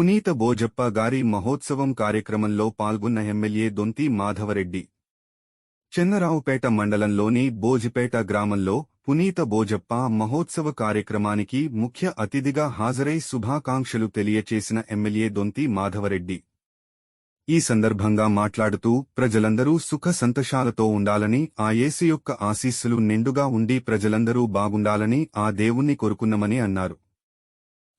పునీత బోజప్ప గారి మహోత్సవం కార్యక్రమంలో పాల్గొన్న ఎమ్మెల్యే దొంతి మాధవరెడ్డి. చెన్నరావుపేట మండలంలోని బోజిపేట గ్రామంలో పునీత బోజప్ప మహోత్సవ కార్యక్రమానికి ముఖ్య అతిథిగా హాజరై శుభాకాంక్షలు తెలియచేసిన ఎమ్మెల్యే దొంతి మాధవరెడ్డి. ఈ సందర్భంగా మాట్లాడుతూ ప్రజలందరూ సుఖ సంతోషాలతో ఉండాలని ఆ యేసు యొక్క ఆశీస్సులు నిండుగా ఉండి ప్రజలందరూ బాగుండాలని ఆ దేవుణ్ణి కోరుకున్నమని అన్నారు.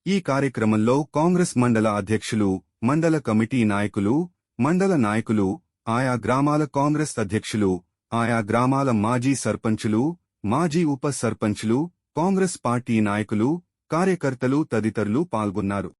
ఈ కార్యక్రమంలో కాంగ్రెస్ మండల అధ్యక్షులు మండల కమిటీ నాయకులు మండల నాయకులు ఆయా గ్రామాల కాంగ్రెస్ అధ్యక్షులు ఆయా గ్రామాల మాజీ సర్పంచులు మాజీ ఉప సర్పంచులు కాంగ్రెస్ పార్టీ నాయకులు కార్యకర్తలు తదితరులు పాల్గొన్నారు.